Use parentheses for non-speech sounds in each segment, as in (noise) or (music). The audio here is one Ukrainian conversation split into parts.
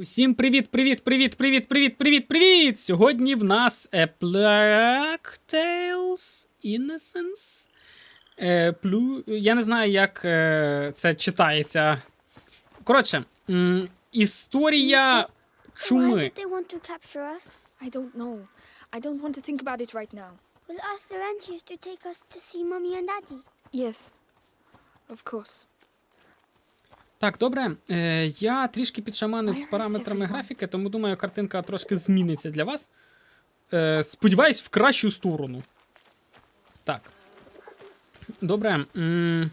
Усім привіт, привіт, привіт, привіт, привіт, привіт, привіт! Сьогодні в нас A Plague Tales Innocence. Е, плю... Я не знаю, як е, це читається. Коротше, м, історія Why чуми. did they want to capture us? I don't know. I don't want to think about it right now. Will ask Laurentius to take us to see Mummy and Daddy. Yes. Of course. Так, добре. Е, я трішки підшаманив з параметрами графіки, тому думаю, картинка трошки зміниться для вас. Е, сподіваюсь, в кращу сторону. Так. Добре. М,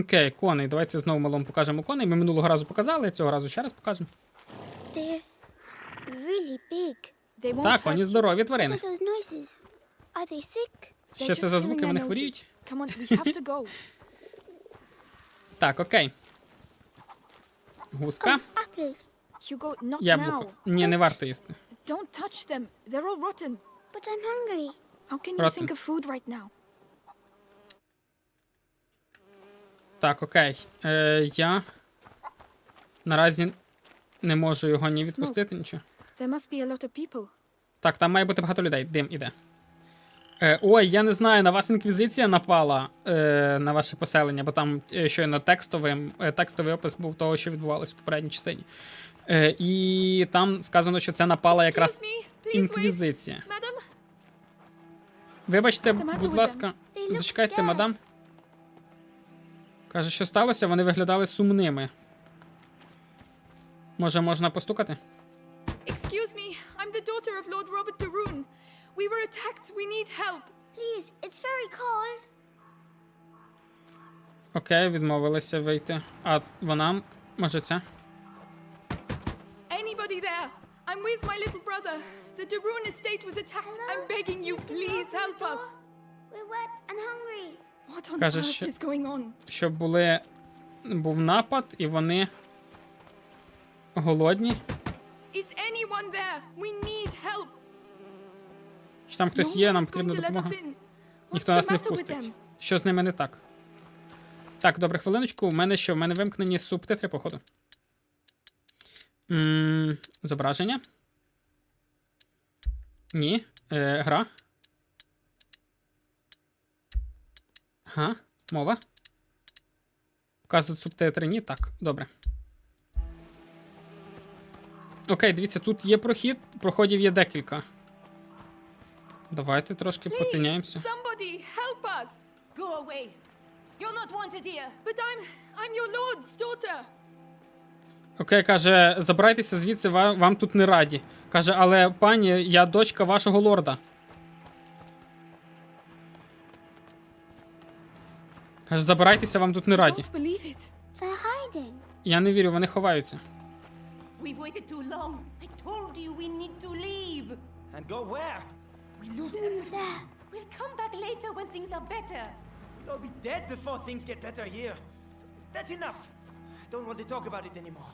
Окей, коней. Давайте знову малому покажемо коней. Ми минулого разу показали, цього разу ще раз покажемо. Really big. They won't Так, вони здорові тварини. Що це за звуки? Вони хворіють? (laughs) Come on, we have to go. Так, окей. Гуска. Oh, Яблуко. Ні, не варто їсти. Don't touch them. They're all rotten. But I'm hungry. How can you Rotten. think of food right now? Так, окей. Е, я наразі не можу його ні відпустити, нічого. There must be a lot of people. Так, там має бути багато людей. Дим іде. Е, ой, я не знаю, на вас інквізиція напала е, на ваше поселення, бо там е, щойно текстовим, е, текстовий опис був того, що відбувалося в попередній частині. Е, і там сказано, що це напала якраз інквізиція. Вибачте, будь ласка, зачекайте, мадам. Каже, що сталося, вони виглядали сумними. Може, можна постукати? Excuse me. I'm the daughter of Lord Robert de Rune. We were attacked. We need help. Please, it's very cold. Окей, відмовилися вийти. А вона, може, це? Anybody there? I'm with my little brother. The de Rune estate was attacked. I'm begging you, please help us. We're wet and hungry. What on Каже, earth is going on? Щоб були. Був напад, і вони голодні. Is anyone there? We need help. Чи там хтось є, нам потрібна допомога. Ніхто нас не впустить. Що з ними не так? Так, добре, хвилиночку. У мене що? У мене вимкнені субтитри, походу. м зображення. Ні. Е, гра. Ага. Мова. Показують субтитри. Ні. Так, добре. Окей, дивіться, тут є прохід. Проходів є декілька. Давайте трошки потиняємося. somebody help us. Go away. You're not wanted here. But I'm I'm your lord's daughter. Окей, каже, забирайтеся звідси, ва- вам тут не раді. Каже, але пані, я дочка вашого лорда. Каже, забирайтеся, вам тут не раді. Don't believe it. They're hiding. Я не вірю, вони ховаються. We've waited too long. I told you we need to leave. And go where? We lose Someone's. We'll come back later when things are better. We'll all be dead before things get better here. That's enough. I don't want to talk about it anymore.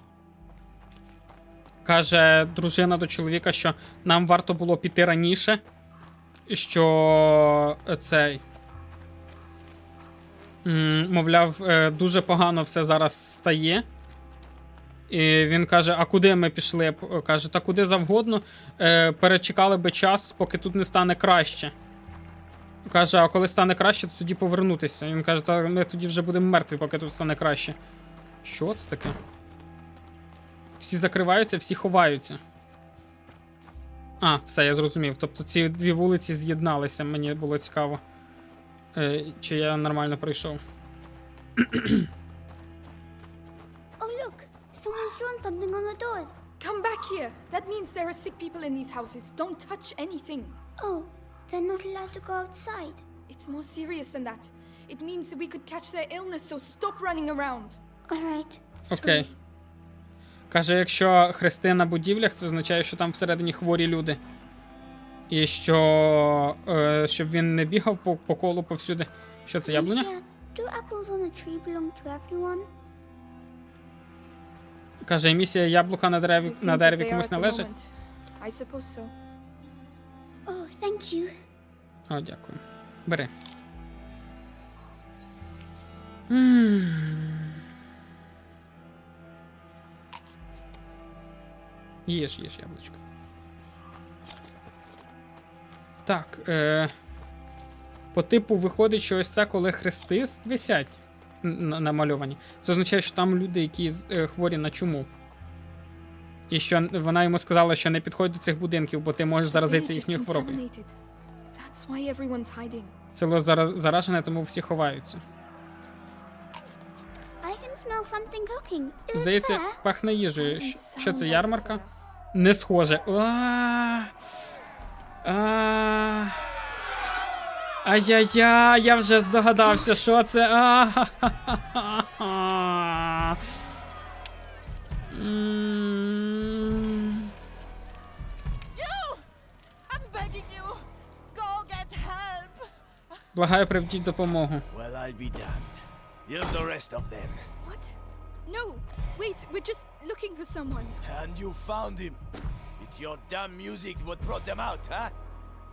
Каже дружина до чоловіка, що нам варто було піти раніше, що е, цей. Мовляв, е, дуже погано все зараз стає. І він каже: А куди ми пішли? Каже, та куди завгодно. Е, Перечекали би час, поки тут не стане краще. Каже, а коли стане краще, то тоді повернутися. Він каже, та ми тоді вже будемо мертві, поки тут стане краще. Що це таке? Всі закриваються, всі ховаються. А, все, я зрозумів. Тобто ці дві вулиці з'єдналися, мені було цікаво. Е, чи я нормально пройшов. Something on the doors. Come back here. That means there are sick people in these houses. Don't touch anything. Oh, they're not allowed to go outside. It's more serious than that. It means that we could catch their illness, so stop running around. All right. Окей. Каже, якщо хрести на будівлях, це означає, що там всередині хворі люди. І що. Е, щоб він не бігав по, по колу повсюди. Що це, яблуня? Do apples on a tree belong to everyone? Каже, емісія яблука на дереві, на дереві комусь належить. Oh. О, дякую. Бери. Їж, їж яблучко. Так. Е... По типу виходить, що ось це коли хрести висять намальовані. Це означає, що там люди, які е, хворі на чуму. І що вона йому сказала, що не підходь до цих будинків, бо ти можеш заразитися їхньою хворобою. Село зараз заражене, тому всі ховаються. I can smell something cooking. Is Здається, fair? пахне їжею. Що це, ярмарка? Не схоже. А. Ай-яй-яй, я вже здогадався, що це. А. М. I'm begging you. Go get help. Благаю, приведіть допомогу. Well, I'll be damned. Here's the rest of them. What? No, wait, we're just looking for someone. And you found him. It's your damn music what brought them out, huh?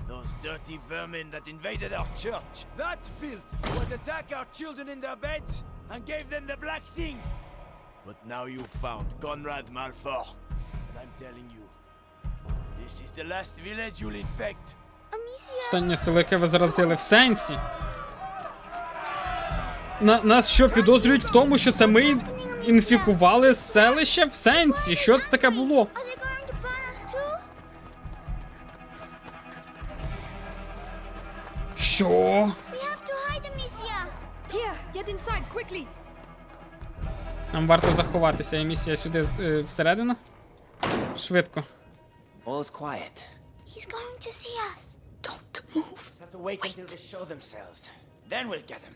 Those dirty vermin that invaded our church. That filth would attack our children in their beds And gave them the black thing. But now you found Conrad Malfour. And I'm telling you, this is the last village you'll infect. Останнє село, яке ви заразили в сенсі. На, нас що підозрюють в тому, що це ми інфікували селище в сенсі? Що це таке було? Quickly. Нам варто заховатися. Емісія сюди е, всередину. Швидко. All's quiet. He's going to see us. Don't move. Have to wait until they show themselves. Then we'll get them.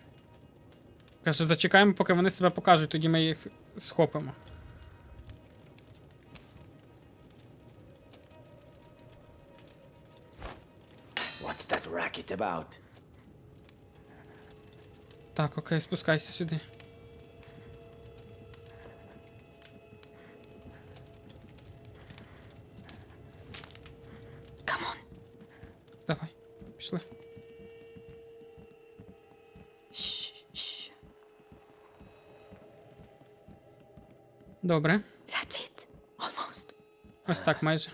Каже, зачекаємо, поки вони себе покажуть, тоді ми їх схопимо. What's that racket about? Так, окей, спускайся сюди. Come. Давай, пішли. Shh, shh. Добре. That's it. Almost. Ось так майже.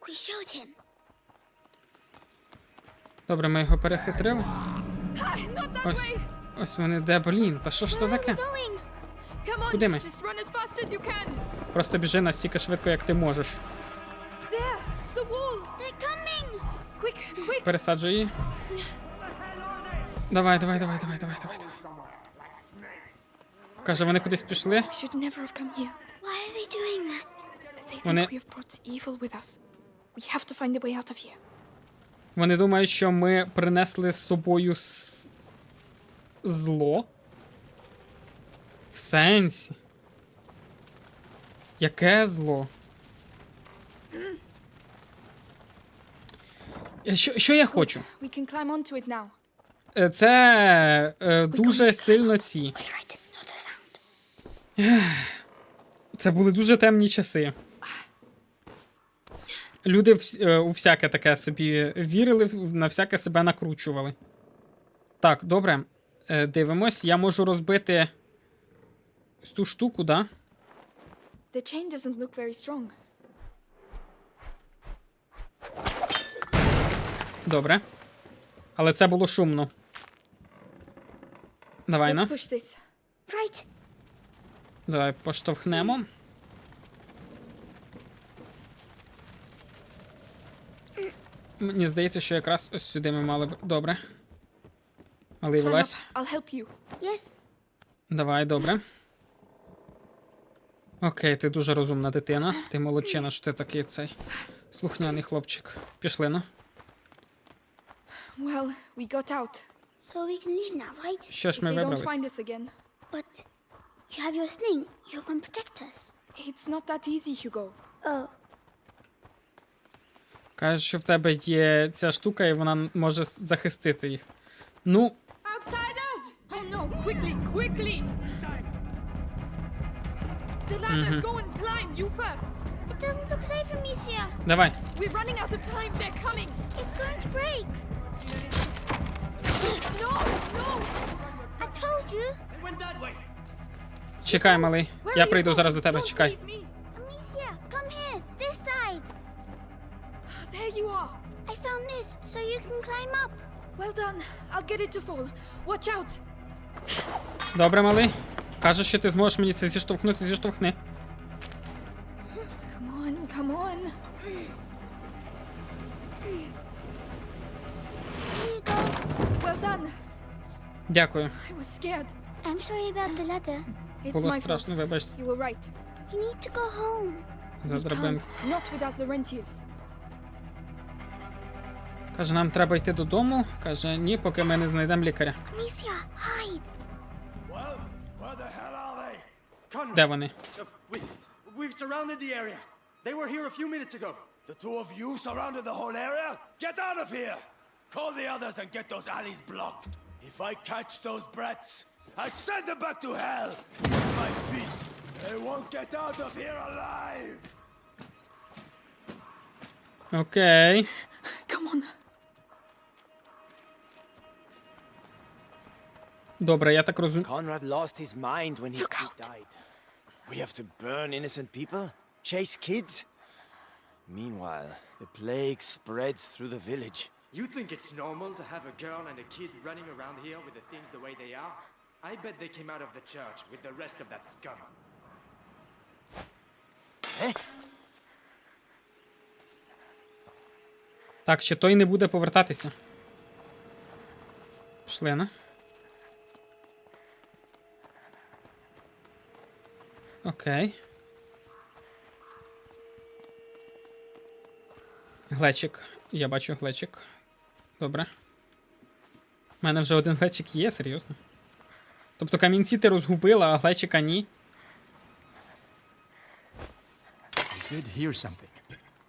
We showed him. Добре, ми його перехитрили. Ось. Ось вони де, блін. Та що ж це таке? Куди ми? Просто біжи настільки швидко, як ти можеш. Пересаджуй її. Давай, давай, давай, давай, давай, давай, давай. Каже, вони кудись пішли. Вони-. Вони думають, що ми принесли з собою. Зло. В сенсі. Яке зло? Е, Що, що я хочу? Це е, дуже сильно ці. Це були дуже темні часи. Люди вс- е, у всяке таке собі вірили, на всяке себе накручували. Так, добре. Е, Дивимось, я можу розбити ось ту штуку, да? The chain doesn't look very strong. Добре. Але це було шумно. Давай на. Right. Давай поштовхнемо. Мені здається, що якраз ось сюди ми мали б. Добре. Up. вилазь. I'll help you. Yes. Давай, добре. Окей, ти дуже розумна дитина. Ти молодчина, що ти такий цей слухняний хлопчик. Пішли, ну. Well, we got out. So we can leave now, right? Що ж If ми they don't вибрались? find us again, But you have your sling. You can protect us. it's not that easy, Hugo. Oh, Кажеш, що в тебе є ця штука, і вона може с- захистити їх. Ну! Quickly, quickly! The ladder, go and climb, you first! it doesn't look safe, Amicia. давай. We're running out of time, they're coming! It's going to break. No, no! I told you. It went that way. Чекай, малий. Where Я are you прийду going? зараз до тебе, Don't чекай. leave me. Amicia, come here. This hide. There you are. I found this, so you can climb up. Well done. I'll get it to fall. Watch out. Добре, малий. Каже, що ти зможеш мені це зіштовхнути, зіштовхни. Come on, come on. Here you go. Well done. Дякую. I was scared. I'm sorry about the ladder. It's Було my fault. страшно, вибач You were right. We need to go home. за We драбинку. can't. Not without Laurentius. Каже, нам треба йти додому. Каже, ні, поки ми не знайдемо лікаря. Де вони? Uh, we've surrounded the area. They were here a few minutes ago. The two of you surrounded the whole area? Get out of here! Call the others and get those alleys blocked. If I catch those brats, I send them back to hell. It's my peace. They won't get out of here alive. Окей. Come on. Добре, я так розумію. Conrad lost his mind when his Look kid out. died. We have to burn innocent people? Chase kids? Meanwhile, the plague spreads through the village. You think it's normal to have a girl and a kid running around here with the things the way they are? I bet they came out of the church with the rest of that scum. Так, ще той не буде повертатися. Пішли, на. Окей. Глечик. Я бачу глечик. Добре. У мене вже один глечик є, серйозно. Тобто камінці ти розгубила, а глечика ні.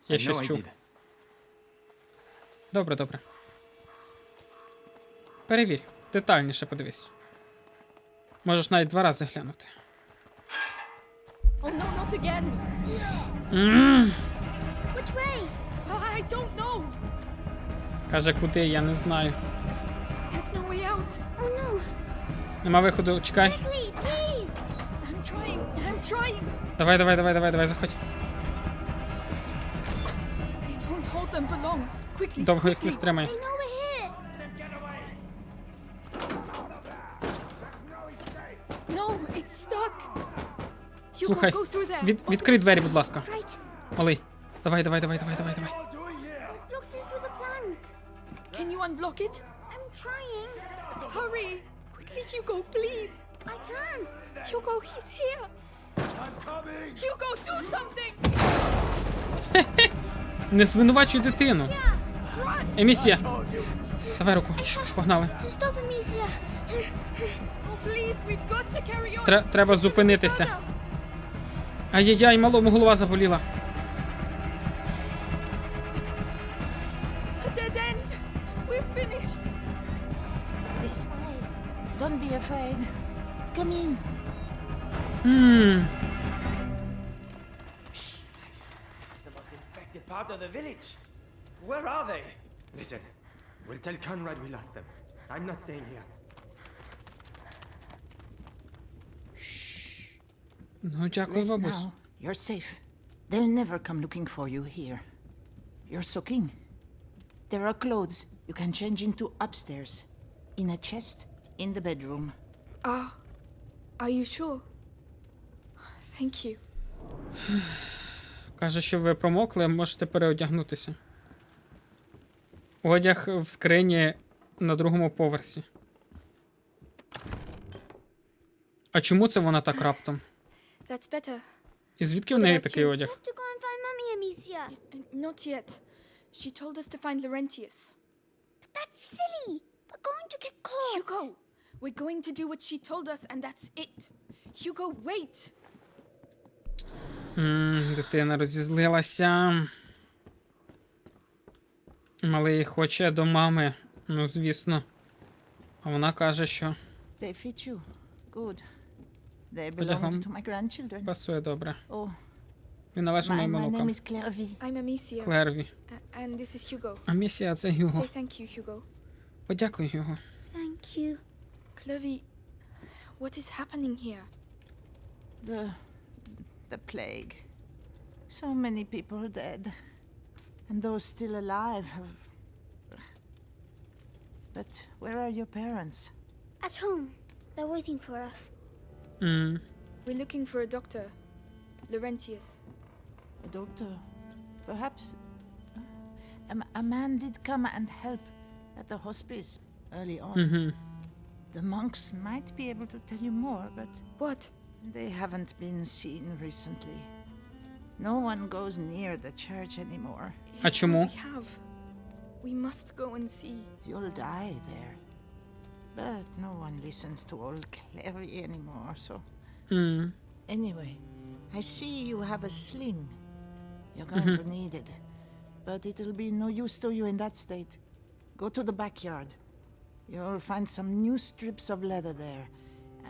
Я щось чув. Добре, добре. Перевір, детальніше подивись. Можеш навіть два рази глянути. Oh no, not again. Which way? I don't know. Каже, куди, я не знаю. There's no way out. Oh no. Нема виходу, чекай. Quickly, please. I'm trying. I'm trying. Давай, давай, давай, давай, давай, заходь. It won't hold them for long. Quickly. Довго їх не стримає. They know Слухай, від, відкрий двері, будь ласка. Малий. Давай, давай, давай, давай, давай, давай. Can you unblock it? I'm trying. Hurry. Quickly, Hugo, please. I can't. Hugo, he's here. I'm coming! Hugo, do something. Не звинувачуй дитину. Емісія. Давай руку. Погнали. Oh, треба зупинитися. brother. Ай-яй-яй, малому голова заболіла. A dead end. We're finished. This way. Don't be afraid. Come in. The most infected part of the village. Where are they? Listen, we'll tell Conrad we lost them. I'm not staying here. Ну, дякую, Rest бабусь. now. You're safe. They'll never come looking for you here. You're soaking. There are clothes you can change into upstairs. In a chest in the bedroom. Ah, are you sure? Thank you. Каже, що ви промокли, можете переодягнутися. Одяг в скрині на другому поверсі. А чому це вона так раптом? That's better. І звідки в неї такий одяг? have to go and find Mummy, Amicia. Uh, Not yet. She told us to find Laurentius. That's silly. We're going to get caught. Hugo, we're going to do what she told us, and that's it. Hugo, wait. М, дитина розізлилася. Малий хоче до мами. Ну, звісно. А вона каже, що They fit you. Good. They Одягом belong to my grandchildren. пасує добре. Oh, Він належить my, моїм my name онукам. is Clairvy. I'm Amicia. Клерві. Uh, and this is Hugo. А місія це Гюго. Say thank you, Hugo. Подякуй його. Thank you. Clovey, what is happening here? The. the plague. So many people dead. And those still alive have. But where are your parents? At home. They're waiting for us. М, We're looking for a doctor. Laurentius. A doctor? Perhaps. A, m- a man did come and help at the hospice early on. мгм. The monks might be able to tell you more, but What? they haven't been seen recently. No one goes near the church anymore. А чому? We have. We must go and see. You'll die there. But no one listens to old Clary anymore, so. М, Anyway, I see you have a sling. You're going to need it. But it'll be no use to you in that state. Go to the backyard. You'll find some new strips of leather there.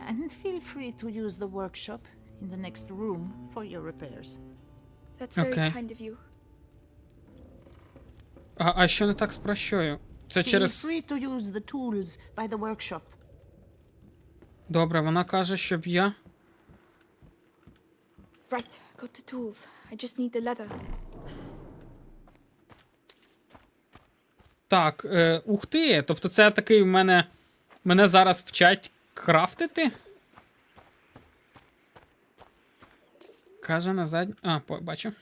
And feel free to use the workshop in the next room for your repairs. That's very Okay. kind of you. А, а що не так з прощою? Це через. Добре, вона каже, щоб я. Right, got the tools. I just need the leather. Так, е, ух ти. Тобто це такий в мене. Мене зараз вчать крафтити. Каже на задньому. А, по- бачу.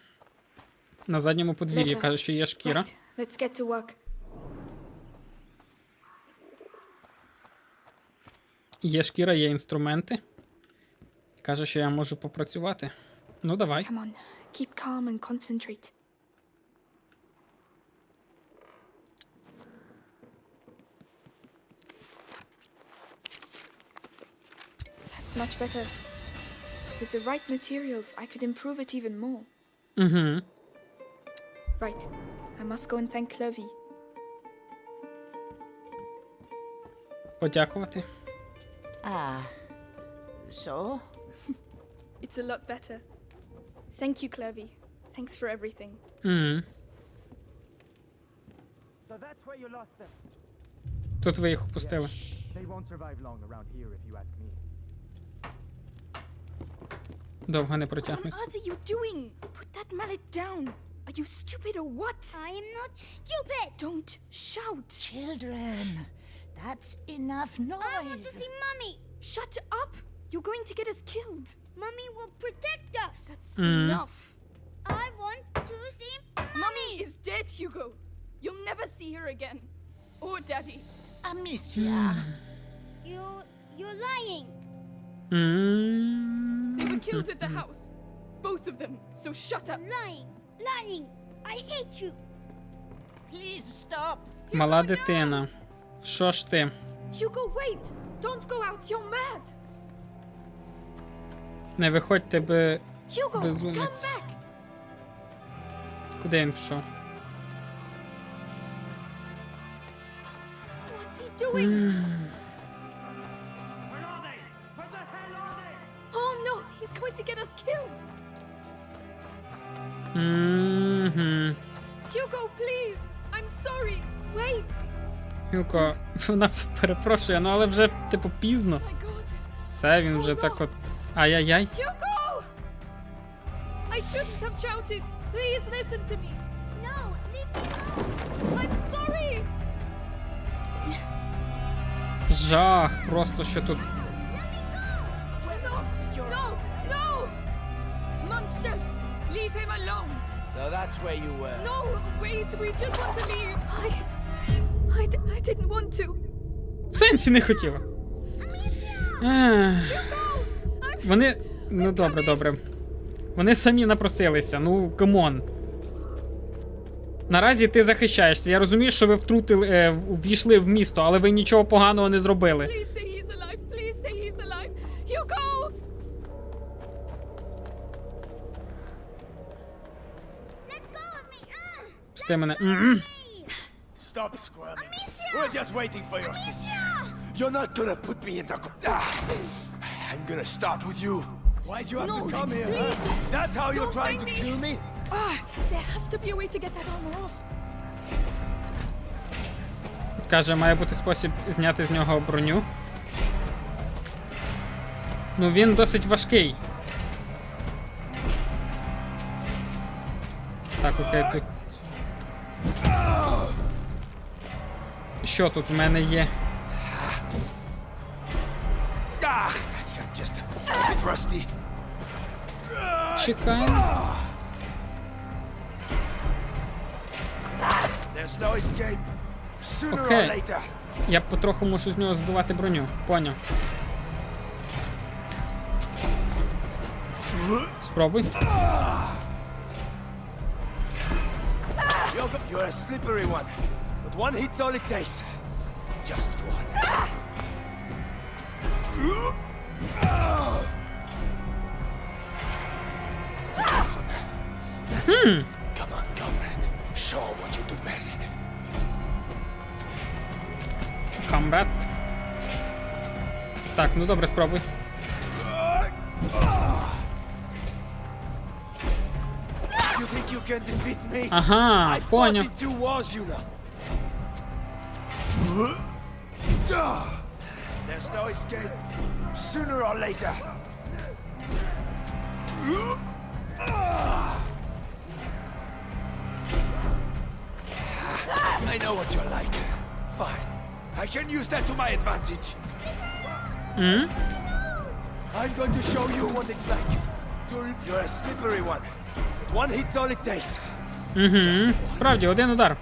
На задньому подвір'ї каже, що є шкіра. Right, let's get to work. Є шкіра, є інструменти. Каже, що я можу попрацювати. Ну, давай. Come on, keep calm and concentrate. That's much better. With the right materials, I could improve it even more. Угу. Right, I must go and thank Clovey. Подякувати. Ah. So? (laughs) It's a lot better. Thank you, Clovey. Thanks for everything. Угу. So that's where you lost them. Тут ви їх опустили. They won't survive long around here, if you ask me. Довго не What on протягнуть. earth are you doing? Put that mallet down. Are you stupid or what? I am not stupid. Don't shout. Children, that's enough I want to noise. see Mummy. Shut up. You're going to get us killed. Mummy will protect us. That's Mm. enough. I want to see Mummy is dead, Hugo. You'll never see her again. Or Daddy. Amicia. you. You're lying. М. They were killed at the house. Both of them. So shut up. Lying. Lying. I hate you. Please stop. Мала дитина. Що ж ти? Hugo, wait. Don't go out. You're mad. Не виходь тебе Hugo, come безумець. back. Куди він пішов? What's he doing? Where are they? Where the hell are they? Oh no, he's going to get us killed. Угу. Hugo, please. I'm sorry. Wait. Юко, вона перепрошує, ну але вже, типу, пізно. Все, він вже так от. Ай-яй-яй. Hugo! I shouldn't have shouted. Please listen to me. No. Leave me alone. I'm sorry. Жах, просто що тут. No, no, no! Monsters! Leave him alone! So that's where you were. No, wait, we just want to leave. I. I, d- I didn't want to. В сенсі не хотіла. Ех, Вони. Ну добре, добре. Вони самі напросилися, ну камон. Наразі ти захищаєшся. Я розумію, що ви втрутили, е, ввійшли в місто, але ви нічого поганого не зробили. Please say he's alive. Please say he's alive. Hugo! Go of me. Пусти мене. М-м. Stop squirming. We're just waiting for your sister. You're not gonna put me in the. Ah. I'm gonna start with you. Why'd you have No, to come here, please. huh? Is that how you're Don't trying to make me- kill me? Ah, there has to be a way to get that armor off. Каже, має бути спосіб зняти з нього броню. Ну він досить важкий. Так, окей, тут. Що тут в мене є? Ah. Чекаємо. Later. Я потроху мушу з нього збивати броню. Поняв. Спробуй. You're a slippery one, but one hit's all it takes. Just one. Hmm. Come on, comrade. Show what you do best. Камбрат. Так, ну добре, спробуй. You think you can defeat me? Ага, I There's no escape. Sooner or later. I know what you're like. Fine. I can use that to my advantage. I'm going to show you what it's like. To- You're a slippery one. But one hit's all it takes. Справді, один удар.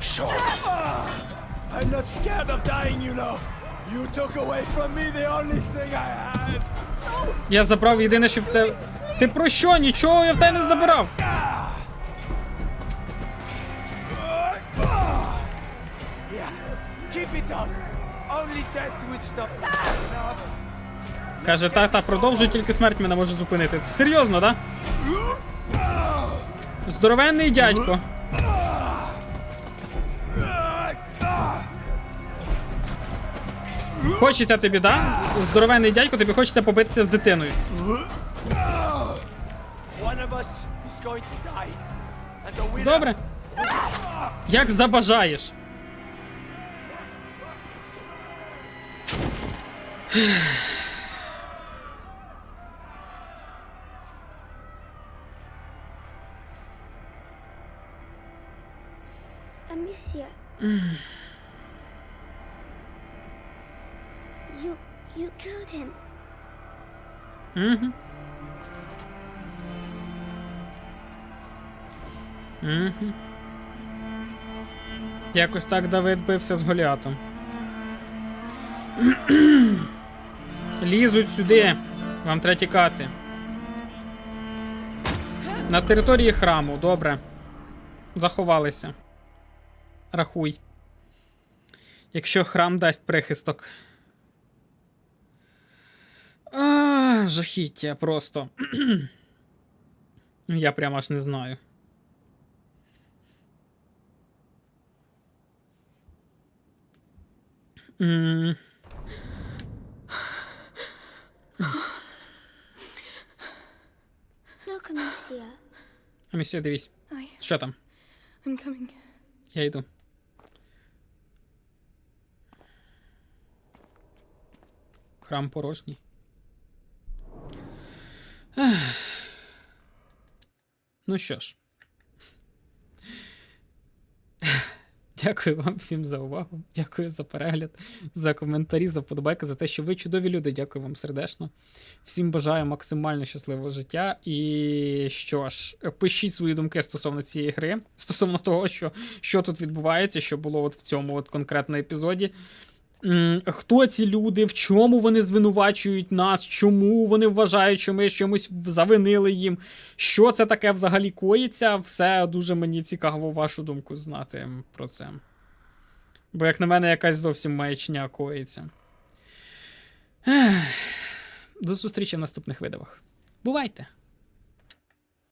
'Em. I'm not scared of dying, you know. You took away from me the only thing I had. Я забрав єдине, що в тебе. Ти про що? Нічого я в тебе не забирав. Каже, та, та, продовжуй, тільки смерть мене може зупинити. Це серйозно, да? Здоровенний дядько. Хочеться тобі, да? Здоровенний дядько, тобі хочеться побитися з дитиною. Добре. Як забажаєш. Amicia. Угу. Угу. Якось так Давид бився з Голіатом. Лізуть сюди. Вам треба тікати. На території храму, добре. Заховалися. Рахуй. Якщо храм дасть прихисток. А, (clears throat) жахіття просто. (clears throat) Я прямо аж не знаю. (sighs) М, Look, Amicia. А місія, дивись. Ой. Що там? I'm coming. Я йду. Храм порожній. Ну що ж. Дякую вам всім за увагу. Дякую за перегляд, за коментарі, за вподобайки, за те, що ви чудові люди. Дякую вам сердечно. Всім бажаю максимально щасливого життя. І що ж, пишіть свої думки стосовно цієї гри, стосовно того, що, що тут відбувається, що було от в цьому от конкретно епізоді. Хто ці люди, в чому вони звинувачують нас, чому вони вважають, що ми чомусь завинили їм? Що це таке взагалі коїться? Все дуже мені цікаво вашу думку знати про це. Бо, як на мене, якась зовсім маячня коїться. До зустрічі в наступних видавах. Бувайте!